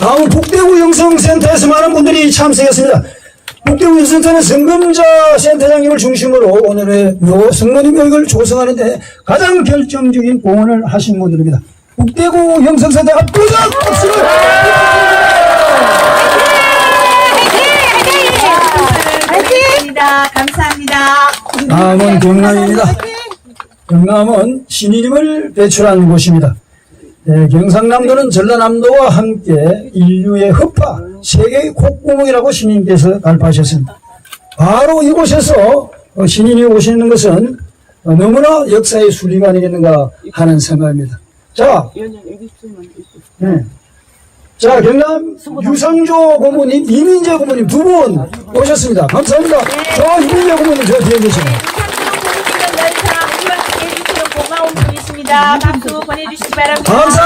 다음은 북대구 영성센터에서 많은 분들이 참석했습니다. 북대구 영성센터는 성금자 센터장님을 중심으로 오늘의 요 성모님 묘역을 조성하는데 가장 결정적인 공헌을 하신 분들입니다. 북대구 영성센터 압도적 박수를! 감사합니다. 감사합니다. 다음은 경남입니다. 경남은 신인임을 배출한 곳입니다. 예, 경상남도는 전라남도와 함께 인류의 흡파, 세계의 콧구멍이라고 신인께서 발표하셨습니다. 바로 이곳에서 어, 신인이 오시는 것은 어, 너무나 역사의 순리가 아니겠는가 하는 생각입니다. 자, 네. 자, 경남 유상조 고모님, 이민재 고모님 두 분 오셨습니다. 감사합니다. 저 이민재 고모님 저 뒤에 계십니다. 분이십니다. 박수 보내주시기 바랍니다. 감사합니다.